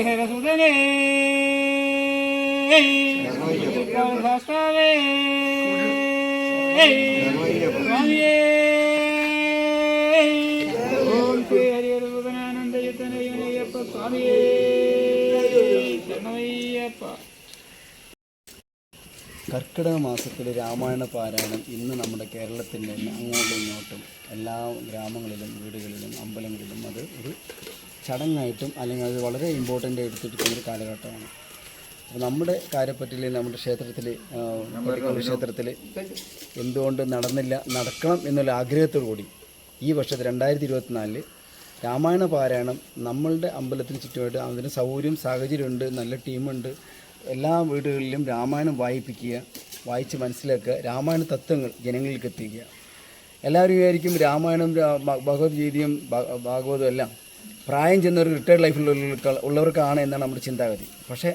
ഹരിഹരസുതനേ ഓം കർക്കിടക മാസത്തിൽ രാമായണ പാരായണം ഇന്ന് നമ്മുടെ കേരളത്തിന്റെ അങ്ങോട്ടും ഇങ്ങോട്ടും എല്ലാ ഗ്രാമങ്ങളിലും വീടുകളിലും അമ്പലങ്ങളിലും അത് ഒരു ചടങ്ങായിട്ടും അല്ലെങ്കിൽ അത് വളരെ ഇമ്പോർട്ടന്റ് എടുത്തിരിക്കുന്ന ഒരു കാലഘട്ടമാണ്. അപ്പോൾ നമ്മുടെ കാര്യപ്പറ്റിൽ നമ്മുടെ ക്ഷേത്രത്തിൽ ക്ഷേത്രത്തിൽ എന്തുകൊണ്ട് നടന്നില്ല നടക്കണം എന്നുള്ള ആഗ്രഹത്തോടു കൂടി ഈ വർഷത്തെ രണ്ടായിരത്തി ഇരുപത്തിനാലിൽ രാമായണ പാരായണം നമ്മളുടെ അമ്പലത്തിന് ചുറ്റുമായിട്ട് അതിന് സൗകര്യം സാഹചര്യമുണ്ട് നല്ല ടീമുണ്ട് എല്ലാ വീടുകളിലും രാമായണം വായിപ്പിക്കുക വായിച്ച് മനസ്സിലാക്കുക രാമായണ തത്വങ്ങൾ ജനങ്ങളിലേക്ക് എത്തിക്കുക. എല്ലാവരും വിചാരിക്കും രാമായണം ഭഗവത്ഗീതയും ഭാഗവതവും എല്ലാം പ്രായം ചെന്ന ഒരു റിട്ടയർഡ് ലൈഫിലുള്ള ഉള്ളവർക്കാണ് എന്നാണ് നമ്മുടെ ചിന്താഗതി. പക്ഷേ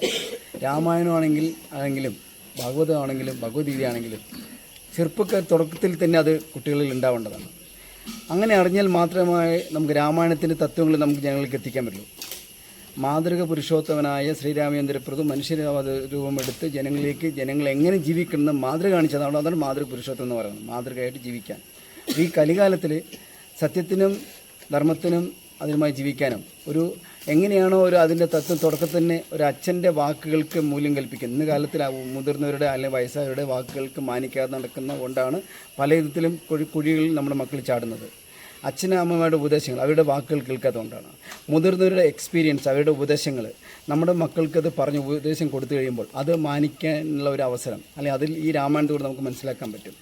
രാമായണമാണെങ്കിൽ ആണെങ്കിലും ഭാഗവതമാണെങ്കിലും ഭഗവത്ഗീതയാണെങ്കിലും ചെറുപ്പക്കാർ തുടക്കത്തിൽ തന്നെ അത് കുട്ടികളിൽ ഉണ്ടാവേണ്ടതാണ്. അങ്ങനെ അറിഞ്ഞാൽ മാത്രമേ നമുക്ക് രാമായണത്തിന്റെ തത്വങ്ങൾ നമുക്ക് ജനങ്ങൾക്ക് എത്തിക്കാൻ പറ്റുള്ളൂ മാതൃക പുരുഷോത്തമനായ ശ്രീരാമചന്ദ്രപ്രഭു മനുഷ്യരവാദ രൂപമെടുത്ത് ജനങ്ങളിലേക്ക് ജനങ്ങൾ എങ്ങനെ ജീവിക്കണമെന്ന് മാതൃക കാണിച്ചതാണ്. അതാണ് മാതൃക പുരുഷോത്തം എന്ന് പറയുന്നത് മാതൃകയായിട്ട് ജീവിക്കാൻ. ഈ കലികാലത്തിൽ സത്യത്തിനും ധർമ്മത്തിനും അതിനുമായി ജീവിക്കാനും. ഒരു എങ്ങനെയാണോ ഒരു അതിന്റെ തത്വം തുടക്കത്തിൽ തന്നെ ഒരു അച്ഛന്റെ വാക്കുകൾക്ക് മൂല്യം കൽപ്പിക്കുന്നത് ഇന്ന് കാലത്തിൽ മുതിർന്നവരുടെ അല്ലെങ്കിൽ വയസ്സായവരുടെ വാക്കുകൾക്ക് മാനിക്കാതെ നടക്കുന്ന കൊണ്ടാണ് പല വിധത്തിലും കുഴി കുഴികളിൽ നമ്മുടെ മക്കൾ ചാടുന്നത്. അച്ഛനും അമ്മമാരുടെ ഉപദേശങ്ങൾ അവരുടെ വാക്കുകൾ കേൾക്കാത്തതുകൊണ്ടാണ് മുതിർന്നവരുടെ എക്സ്പീരിയൻസ് അവരുടെ ഉപദേശങ്ങൾ നമ്മുടെ മക്കൾക്കത് പറഞ്ഞ് ഉപദേശം കൊടുത്തു കഴിയുമ്പോൾ അത് മാനിക്കാനുള്ള ഒരു അവസരം അല്ലെങ്കിൽ അതിൽ ഈ രാമായണത്തോട് നമുക്ക് മനസ്സിലാക്കാൻ പറ്റും.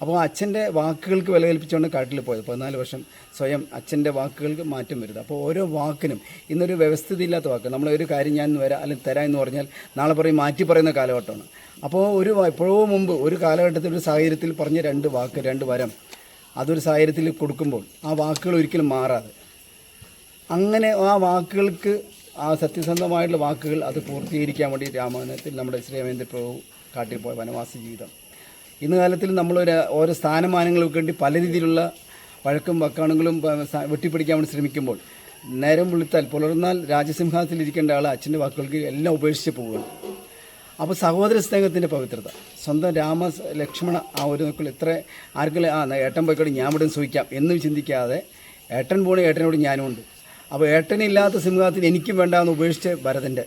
അപ്പോൾ അച്ഛന്റെ വാക്കുകൾക്ക് വില കൽപ്പിച്ചുകൊണ്ട് കാട്ടിൽ പോയത്. പതിനാല് വർഷം സ്വയം അച്ഛന്റെ വാക്കുകൾക്ക് മാറ്റം വരുന്നത്. അപ്പോൾ ഓരോ വാക്കിനും ഇന്നൊരു വ്യവസ്ഥിതി ഇല്ലാത്ത വാക്ക്. നമ്മളൊരു കാര്യം ഞാൻ വരാം അല്ലെങ്കിൽ തരാം എന്ന് പറഞ്ഞാൽ നാളെ പറയും മാറ്റി പറയുന്ന കാലഘട്ടമാണ്. അപ്പോൾ ഒരു എപ്പോഴോ മുമ്പ് ഒരു കാലഘട്ടത്തിൽ ഒരു സാഹചര്യത്തിൽ പറഞ്ഞ രണ്ട് വാക്ക് രണ്ട് വരം അതൊരു സാഹചര്യത്തിൽ കൊടുക്കുമ്പോൾ ആ വാക്കുകൾ ഒരിക്കലും മാറാതെ. അങ്ങനെ ആ വാക്കുകൾക്ക് ആ സത്യസന്ധമായിട്ടുള്ള വാക്കുകൾ അത് പൂർത്തീകരിക്കാൻ വേണ്ടി രാമായണത്തിൽ നമ്മുടെ ശ്രീരാമേന്ദ്ര പ്രഭു കാട്ടിൽ പോയ വനവാസി ജീവിതം. ഇന്ന് കാലത്തിൽ നമ്മളൊരു ഓരോ സ്ഥാനമാനങ്ങൾക്ക് വേണ്ടി പല രീതിയിലുള്ള വഴക്കും വക്കാണുകളും വെട്ടിപ്പിടിക്കാൻ വേണ്ടി ശ്രമിക്കുമ്പോൾ നേരം വിളിത്താൽ പുലർന്നാൽ രാജസിംഹാസനത്തിൽ ഇരിക്കേണ്ട ആൾ അച്ഛന്റെ വാക്കുകൾക്ക് എല്ലാം ഉപേക്ഷിച്ച് പോവുകയാണ്. അപ്പോൾ സഹോദര സ്നേഹത്തിന്റെ പവിത്രത. സ്വന്തം രാമ ലക്ഷ്മണ ആ ഒരു നോക്കൽ എത്ര ആർക്കെങ്കിലും ആ ഏട്ടൻ പോയിക്കോട്ടെ ഞാൻ ഇവിടെ സൂഹിക്കാം എന്ന് ചിന്തിക്കാതെ ഏട്ടൻ പോണേ ഏട്ടനോട് ഞാനും ഉണ്ട് അപ്പോൾ ഏട്ടനില്ലാത്ത സിംഹാസത്തിന് എനിക്കും വേണ്ടാന്ന് ഉപേക്ഷിച്ച് ഭരതന്റെ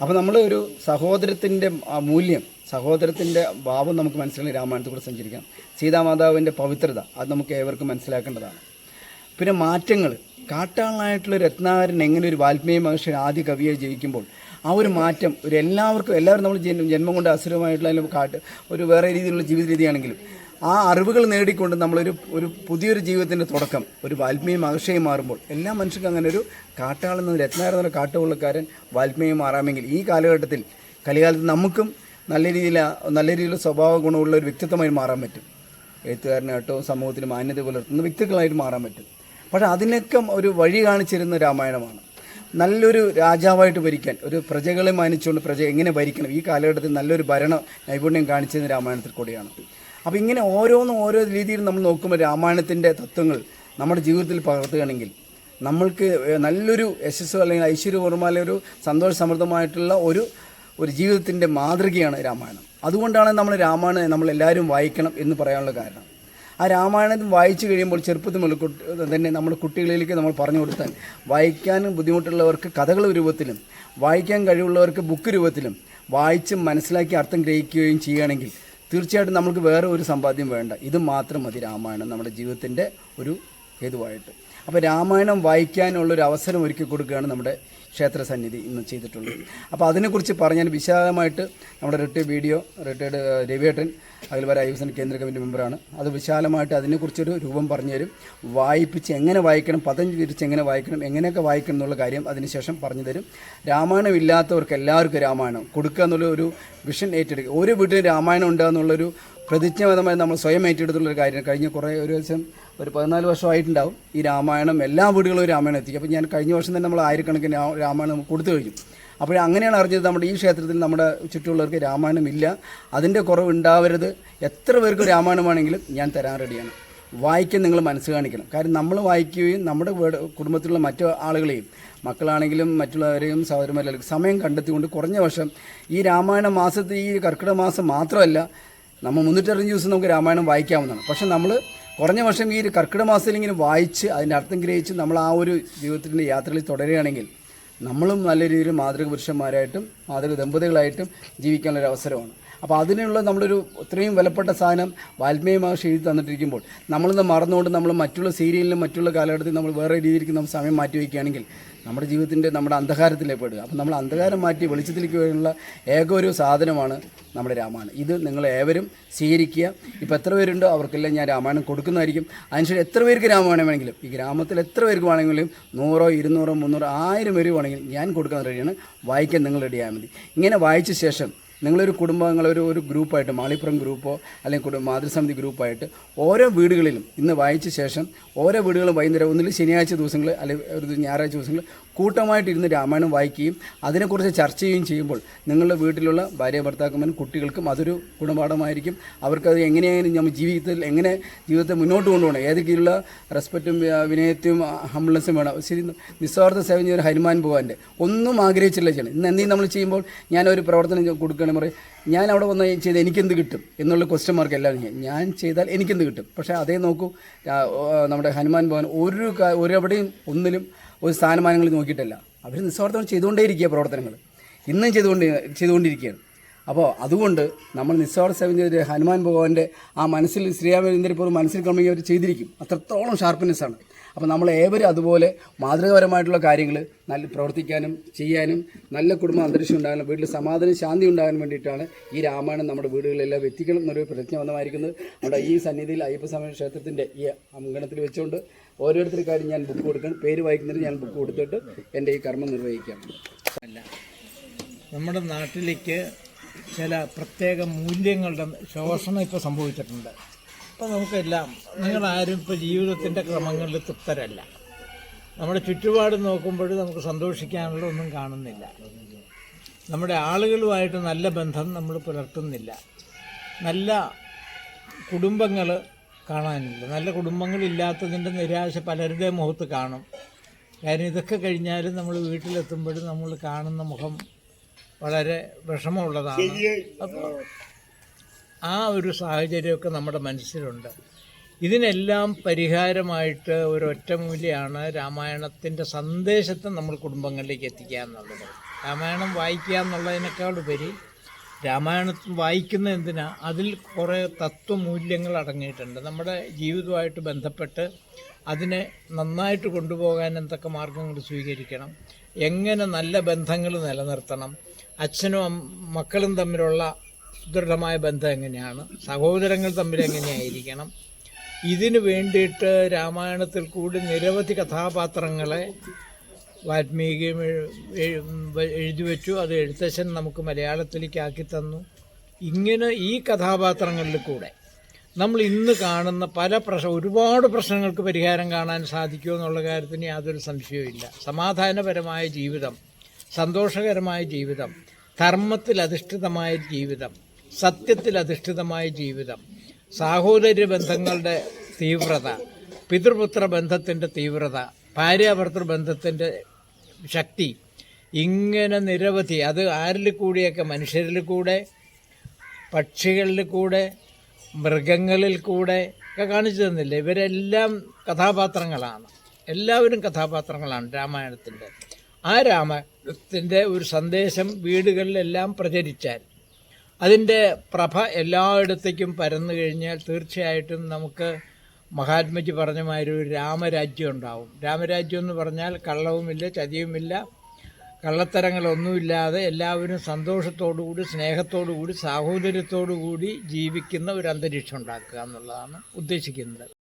അപ്പോൾ നമ്മൾ ഒരു സഹോദരത്തിന്റെ മൂല്യം സഹോദരത്തിന്റെ ഭാവം നമുക്ക് മനസ്സിലായി രാമായണത്തെക്കുറിച്ച് സഞ്ചരിക്കാം. സീതാമാതാവിന്റെ പവിത്രത അത് നമുക്ക് ഏവർക്കും മനസ്സിലാക്കേണ്ടതാണ്. പിന്നെ മാറ്റങ്ങൾ കാട്ടാളനായിട്ടുള്ള രത്നാകരൻ എങ്ങനെ ഒരു വാൽമീകി മഹർഷി ആദ്യ കവിയെ ജയിക്കുമ്പോൾ ആ ഒരു മാറ്റം ഒരു എല്ലാവർക്കും എല്ലാവരും നമ്മൾ ജന്മം കൊണ്ട് അസുരമായിട്ടുള്ള കാട്ട് ഒരു വേറെ രീതിയിലുള്ള ജീവിത രീതിയാണെങ്കിലും ആ അറിവുകൾ നേടിക്കൊണ്ട് നമ്മളൊരു ഒരു പുതിയൊരു ജീവിതത്തിന്റെ തുടക്കം ഒരു വാൽമീകി മഹർഷിയായി മാറുമ്പോൾ എല്ലാ മനുഷ്യർക്കും അങ്ങനെ ഒരു കാട്ടാളെന്ന എന്ന കാട്ടുകൊള്ളക്കാരൻ വാൽമീകി മാറാമെങ്കിൽ ഈ കാലഘട്ടത്തിൽ കലികാലത്ത് നമുക്കും നല്ല രീതിയിൽ നല്ല രീതിയിലുള്ള സ്വഭാവ ഗുണമുള്ള ഒരു വ്യക്തിത്വമായി മാറാൻ പറ്റും. എഴുത്തുകാരനായിട്ടോ സമൂഹത്തിൽ മാന്യത പുലർത്തുന്ന വ്യക്തികളായിട്ട് മാറാൻ പറ്റും. പക്ഷേ അതിനൊക്കെ ഒരു വഴി കാണിച്ചിരുന്ന രാമായണമാണ്. നല്ലൊരു രാജാവായിട്ട് ഭരിക്കാൻ ഒരു പ്രജകളെ മാനിച്ചുകൊണ്ട് പ്രജ എങ്ങനെ ഭരിക്കണം? ഈ കാലഘട്ടത്തിൽ നല്ലൊരു ഭരണ നൈപുണ്യം കാണിച്ചത് രാമായണത്തിൽ കൂടിയാണ്. അപ്പോൾ ഇങ്ങനെ ഓരോന്നും ഓരോ രീതിയിൽ നമ്മൾ നോക്കുമ്പോൾ രാമായണത്തിന്റെ തത്വങ്ങൾ നമ്മുടെ ജീവിതത്തിൽ പകർത്തുകയാണെങ്കിൽ നമ്മൾക്ക് നല്ലൊരു യശസ്സോ അല്ലെങ്കിൽ ഐശ്വര്യപൂർവമായ ഒരു സന്തോഷ സമൃദ്ധമായിട്ടുള്ള ഒരു ഒരു ജീവിതത്തിന്റെ മാതൃകയാണ് രാമായണം. അതുകൊണ്ടാണ് നമ്മൾ രാമായണം നമ്മൾ എല്ലാവരും വായിക്കണം എന്ന് പറയാനുള്ള കാരണം. ആ രാമായണം വായിച്ചു കഴിയുമ്പോൾ ചെറുപ്പത്തിൽ മുതൽ തന്നെ നമ്മൾ കുട്ടികളിലേക്ക് നമ്മൾ പറഞ്ഞു കൊടുത്താൽ വായിക്കാനും ബുദ്ധിമുട്ടുള്ളവർക്ക് കഥകൾ രൂപത്തിലും വായിക്കാൻ കഴിവുള്ളവർക്ക് ബുക്ക് രൂപത്തിലും വായിച്ച് മനസ്സിലാക്കി അർത്ഥം ഗ്രഹിക്കുകയും ചെയ്യുകയാണെങ്കിൽ തീർച്ചയായിട്ടും നമുക്ക് വേറെ ഒരു സമ്പാദ്യം വേണ്ട. ഇത് മാത്രം മതി രാമായണം നമ്മുടെ ജീവിതത്തിന്റെ ഒരു ഹേതുവായിട്ട്. അപ്പോൾ രാമായണം വായിക്കാനുള്ളൊരു അവസരം ഒരുക്കി കൊടുക്കുകയാണ് നമ്മുടെ ക്ഷേത്ര സന്നിധി ഇന്ന് ചെയ്തിട്ടുള്ളത്. അപ്പോൾ അതിനെക്കുറിച്ച് പറഞ്ഞാൽ വിശാലമായിട്ട് നമ്മുടെ റിട്ടയർഡ് വീഡിയോ റിട്ടയർഡ് രവിയേട്ടൻ അഖിൽവര ഐവസൻ കേന്ദ്ര കമ്മിറ്റി മെമ്പറാണ്. അത് വിശാലമായിട്ട് അതിനെക്കുറിച്ചൊരു രൂപം പറഞ്ഞു തരും. വായിപ്പിച്ച് എങ്ങനെ വായിക്കണം പദം വിരിച്ച് എങ്ങനെ വായിക്കണം എങ്ങനെയൊക്കെ വായിക്കണം എന്നുള്ള കാര്യം അതിനുശേഷം പറഞ്ഞു തരും. രാമായണം ഇല്ലാത്തവർക്ക് എല്ലാവർക്കും രാമായണം കൊടുക്കുക എന്നുള്ള ഒരു വിഷൻ ഏറ്റെടുക്കുക. ഒരു വീട്ടിലും രാമായണം ഉണ്ടാകുന്നുള്ളൊരു പ്രതിജ്ഞാപരമായി നമ്മൾ സ്വയം ഏറ്റെടുത്തുള്ളൊരു കാര്യം. കഴിഞ്ഞ കുറേ ഒരു ദിവസം ഒരു പതിനാല് വർഷമായിട്ടുണ്ടാവും. ഈ രാമായണം എല്ലാ വീടുകളും രാമായണം എത്തിക്കും അപ്പോൾ ഞാൻ കഴിഞ്ഞ വർഷം തന്നെ നമ്മൾ ആയിരക്കണക്കിന് രാമായണം കൊടുത്തു കഴിഞ്ഞു. അപ്പോൾ അങ്ങനെയാണ് അറിഞ്ഞത് നമ്മുടെ ഈ ക്ഷേത്രത്തിൽ നമ്മുടെ ചുറ്റുമുള്ളവർക്ക് രാമായണം ഇല്ല അതിന്റെ കുറവ് ഉണ്ടാവരുത് എത്ര പേർക്ക് രാമായണം രാമായണമാണെങ്കിലും ഞാൻ തരാൻ റെഡിയാണ്. വായിക്കാൻ നിങ്ങൾ മനസ്സ് കാണിക്കണം. കാരണം നമ്മൾ വായിക്കുകയും നമ്മുടെ കുടുംബത്തിലുള്ള മറ്റു ആളുകളെയും മക്കളാണെങ്കിലും മറ്റുള്ളവരെയും സഹോദരന്മാരെയും സമയം കണ്ടെത്തിക്കൊണ്ട് കുറഞ്ഞ വർഷം ഈ രാമായണ മാസത്തിൽ ഈ കർക്കിടക മാസം മാത്രമല്ല നമ്മൾ മുന്നൂറ്ററിഞ്ച് ദിവസം നമുക്ക് രാമായണം വായിക്കാവുന്നതാണ്. പക്ഷേ നമ്മൾ കുറഞ്ഞ വർഷം ഈ ഒരു കർക്കിടക മാസത്തിൽ ഇങ്ങനെ വായിച്ച് അതിന്റെ അർത്ഥം ഗ്രഹിച്ച് നമ്മൾ ആ ഒരു ജീവിതത്തിന്റെ യാത്രയിൽ തുടരുകയാണെങ്കിൽ നമ്മളും നല്ല രീതിയിൽ മാതൃക പുരുഷന്മാരായിട്ടും മാതൃക ദമ്പതികളായിട്ടും ജീവിക്കാനുള്ളൊരു അവസരമാണ്. അപ്പോൾ അതിനുള്ള നമ്മളൊരു ഇത്രയും വിലപ്പെട്ട സാധനം വാൽമീകി മഹർഷി എഴുതി തന്നിട്ടിരിക്കുമ്പോൾ നമ്മളിന്ന് മറന്നുകൊണ്ട് നമ്മൾ മറ്റുള്ള സീരിയലിലും മറ്റുള്ള കാലഘട്ടത്തിൽ നമ്മൾ വേറെ രീതിയിലേക്ക് നമ്മൾ സമയം മാറ്റി വയ്ക്കുകയാണെങ്കിൽ നമ്മുടെ ജീവിതത്തിന്റെ നമ്മുടെ അന്ധകാരത്തിലേക്ക് പെടുക. അപ്പം നമ്മൾ അന്ധകാരം മാറ്റി വെളിച്ചത്തിലേക്ക് വേണ്ടിയുള്ള ഏക ഒരു സാധനമാണ് നമ്മുടെ രാമായണം. ഇത് നിങ്ങൾ ഏവരും സ്വീകരിക്കുക. ഇപ്പോൾ എത്ര പേരുണ്ടോ അവർക്കെല്ലാം ഞാൻ രാമായണം കൊടുക്കുന്നതായിരിക്കും. അതിനുശേഷം എത്ര പേർക്ക് രാമായണം വേണമെങ്കിലും? ഈ ഗ്രാമത്തിൽ എത്ര പേർക്ക് വേണമെങ്കിലും നൂറോ ഇരുന്നൂറോ മുന്നൂറോ ആയിരം പേര് വേണമെങ്കിലും ഞാൻ കൊടുക്കാൻ റെഡിയാണ്. വായിക്കാൻ നിങ്ങൾ റെഡിയായാൽ മതി. ഇങ്ങനെ വായിച്ച ശേഷം നിങ്ങളൊരു കുടുംബം നിങ്ങളൊരു ഒരു ഗ്രൂപ്പായിട്ട് മാളിപ്പുറം ഗ്രൂപ്പോ അല്ലെങ്കിൽ കുടുംബ മാതൃസമിതി ഗ്രൂപ്പായിട്ട് ഓരോ വീടുകളിലും ഇന്ന് വായിച്ച ശേഷം ഓരോ വീടുകളും വൈകുന്നേരം ഒന്നിൽ ശനിയാഴ്ച ദിവസങ്ങൾ അല്ലെങ്കിൽ ഒരു ഞായറാഴ്ച ദിവസങ്ങൾ കൂട്ടമായിട്ട് ഇരുന്ന് രാമായണം വായിക്കുകയും അതിനെക്കുറിച്ച് ചർച്ച ചെയ്യുകയും ചെയ്യുമ്പോൾ നിങ്ങളുടെ വീട്ടിലുള്ള ഭാര്യ ഭർത്താക്കന്മാരും കുട്ടികൾക്കും അതൊരു ഗുണപാഠമായിരിക്കും. അവർക്കത് എങ്ങനെയാണ് നമ്മൾ ജീവിതത്തിൽ എങ്ങനെ ജീവിതത്തെ മുന്നോട്ട് കൊണ്ടുപോകണം? ഏതൊക്കെയുള്ള റെസ്പെക്റ്റും വിനയത്തെയും ഹംബ്ലൻസും വേണം? ശരി നിസ്വാർത്ഥ സേവന ചെയ്യുന്ന ഹനുമാൻ ഭഗവാന്റെ ഒന്നും ആഗ്രഹിച്ചില്ല ചെയ്യണം. ഇന്ന് എന്തെങ്കിലും നമ്മൾ ചെയ്യുമ്പോൾ ഞാനൊരു പ്രവർത്തനം കൊടുക്കുകയാണെങ്കിൽ പറയും ഞാൻ അവിടെ വന്ന് ചെയ്ത് എനിക്കെന്ത് കിട്ടും എന്നുള്ള ക്വസ്റ്റ്യൻ മാർക്ക് എല്ലാം ഞാൻ ചെയ്താൽ എനിക്കെന്ത് കിട്ടും? പക്ഷേ അതേ നോക്കൂ നമ്മുടെ ഹനുമാൻ ഭവൻ ഒരു ഒരവിടെയും ഒന്നിലും ഒരു സ്ഥാനമാനങ്ങൾ നോക്കിയിട്ടല്ല. അവർ നിസ്വാർത്ഥം ചെയ്തുകൊണ്ടേയിരിക്കുക പ്രവർത്തനങ്ങൾ. ഇന്നും ചെയ്തുകൊണ്ട് ചെയ്തുകൊണ്ടിരിക്കുകയാണ്. അപ്പോൾ അതുകൊണ്ട് നമ്മൾ നിസ്വാർത്ഥ സേവന ചെയ്ത ഹനുമാൻ ഭഗവാന്റെ ആ മനസ്സിൽ ശ്രീരാമചന്ദ്രപ്പോൾ മനസ്സിൽ കമ്മിങ് അവർ ചെയ്തിരിക്കും. അത്രത്തോളം ഷാർപ്പ്നെസ് ആണ്. അപ്പോൾ നമ്മൾ ഏവരും അതുപോലെ മാതൃകാപരമായിട്ടുള്ള കാര്യങ്ങൾ നല്ല പ്രവർത്തിക്കാനും ചെയ്യാനും നല്ല കുടുംബ അന്തരീക്ഷം ഉണ്ടാകാനും വീട്ടിൽ സമാധാനം ശാന്തി ഉണ്ടാകാൻ വേണ്ടിയിട്ടാണ് ഈ രാമായണം നമ്മുടെ വീടുകളിലെല്ലാം എത്തിക്കണം എന്നൊരു പ്രതിജ്ഞ വന്നമായിരിക്കുന്നത്. നമ്മുടെ ഈ സന്നിധിയിൽ അയ്യപ്പസ്വാമി ക്ഷേത്രത്തിന്റെ ഈ അങ്കണത്തിൽ വെച്ചുകൊണ്ട് ഓരോരുത്തർക്കാരും ഞാൻ ബുക്ക് കൊടുക്കണം. പേര് വായിക്കുന്നതിന് ഞാൻ ബുക്ക് കൊടുത്തിട്ട് എന്റെ ഈ കർമ്മം നിർവഹിക്കാം. അല്ല. നമ്മുടെ നാട്ടിലേക്ക് ചില പ്രത്യേക മൂല്യങ്ങളുടെ ശോഷണം ഇപ്പോൾ സംഭവിച്ചിട്ടുണ്ട്. അപ്പോൾ നമുക്കെല്ലാം നിങ്ങളാരും ഇപ്പോൾ ജീവിതത്തിന്റെ ക്രമങ്ങളിൽ തൃപ്തരല്ല. നമ്മുടെ ചുറ്റുപാട് നോക്കുമ്പോൾ നമുക്ക് സന്തോഷിക്കാനുള്ള ഒന്നും കാണുന്നില്ല. നമ്മുടെ ആളുകളുമായിട്ട് നല്ല ബന്ധം നമ്മൾ പുലർത്തുന്നില്ല. നല്ല കുടുംബങ്ങൾ കാണാനില്ല. നല്ല കുടുംബങ്ങളില്ലാത്തതിന്റെ നിരാശ പലരുടെ മുഖത്ത് കാണും. കാര്യം ഇതൊക്കെ കഴിഞ്ഞാലും നമ്മൾ വീട്ടിലെത്തുമ്പോഴും നമ്മൾ കാണുന്ന മുഖം വളരെ വിഷമമുള്ളതാണ്. അപ്പോൾ ആ ഒരു സാഹചര്യമൊക്കെ നമ്മുടെ മനസ്സിലുണ്ട്. ഇതിനെല്ലാം പരിഹാരമായിട്ട് ഒരു ഒറ്റമൂലിയാണ് രാമായണത്തിന്റെ സന്ദേശത്തെ നമ്മൾ കുടുംബങ്ങളിലേക്ക് എത്തിക്കുക എന്നുള്ളത്. രാമായണം വായിക്കുക എന്നുള്ളതിനേക്കാൾ ഉപരി രാമായണത്തിൽ വായിക്കുന്ന എന്തിനാ? അതിൽ കുറേ തത്വമൂല്യങ്ങൾ അടങ്ങിയിട്ടുണ്ട്. നമ്മുടെ ജീവിതമായിട്ട് ബന്ധപ്പെട്ട് അതിനെ നന്നായിട്ട് കൊണ്ടുപോകാൻ എന്തൊക്കെ മാർഗങ്ങൾ സ്വീകരിക്കണം? എങ്ങനെ നല്ല ബന്ധങ്ങൾ നിലനിർത്തണം? അച്ഛനും മക്കളും തമ്മിലുള്ള സുദൃഢമായ ബന്ധം എങ്ങനെയാണ്? സഹോദരങ്ങൾ തമ്മിൽ എങ്ങനെയായിരിക്കണം? ഇതിനു വേണ്ടിയിട്ട് രാമായണത്തിൽ കൂടി നിരവധി കഥാപാത്രങ്ങളെ എഴു- എഴുതി വെച്ചു. അത് എഴുത്തച്ഛൻ നമുക്ക് മലയാളത്തിലേക്ക് ആക്കി തന്നു. ഇങ്ങനെ ഈ കഥാപാത്രങ്ങളിൽ കൂടെ നമ്മൾ ഇന്ന് കാണുന്ന പല പ്രശ്ന ഒരുപാട് പ്രശ്നങ്ങൾക്ക് പരിഹാരം കാണാൻ സാധിക്കുമോ എന്നുള്ള കാര്യത്തിന് യാതൊരു സംശയവുമില്ല സമാധാനപരമായ ജീവിതം സന്തോഷകരമായ ജീവിതം ധർമ്മത്തിൽ അധിഷ്ഠിതമായ ജീവിതം സത്യത്തിൽ അധിഷ്ഠിതമായ ജീവിതം സാഹോദര്യ ബന്ധങ്ങളുടെ തീവ്രത പിതൃപുത്ര ബന്ധത്തിന്റെ തീവ്രത ഭാര്യാഭർത്തൃ ബന്ധത്തിന്റെ ശക്തി ഇങ്ങനെ നിരവധി അത് ആരിൽ കൂടിയൊക്കെ മനുഷ്യരിൽ കൂടെ പക്ഷികളിൽ കൂടെ മൃഗങ്ങളിൽ കൂടെ ഒക്കെ കാണിച്ചു തന്നില്ല? ഇവരെല്ലാം കഥാപാത്രങ്ങളാണ്. എല്ലാവരും കഥാപാത്രങ്ങളാണ് രാമായണത്തിന്റെ. ആ രാമായണത്തിന്റെ ഒരു സന്ദേശം വീടുകളിലെല്ലാം പ്രചരിച്ചാൽ അതിന്റെ പ്രഭ എല്ലായിടത്തേക്കും പരന്നു കഴിഞ്ഞാൽ തീർച്ചയായിട്ടും നമുക്ക് മഹാത്മജി പറഞ്ഞ മാതിരി ഒരു രാമരാജ്യം ഉണ്ടാവും. രാമരാജ്യം എന്ന് പറഞ്ഞാൽ കള്ളവുമില്ല ചതിയുമില്ല കള്ളത്തരങ്ങളൊന്നുമില്ലാതെ എല്ലാവരും സന്തോഷത്തോടുകൂടി സ്നേഹത്തോടുകൂടി സാഹോദര്യത്തോടുകൂടി ജീവിക്കുന്ന ഒരു അന്തരീക്ഷം ഉണ്ടാക്കുക എന്നുള്ളതാണ് ഉദ്ദേശിക്കുന്നത്.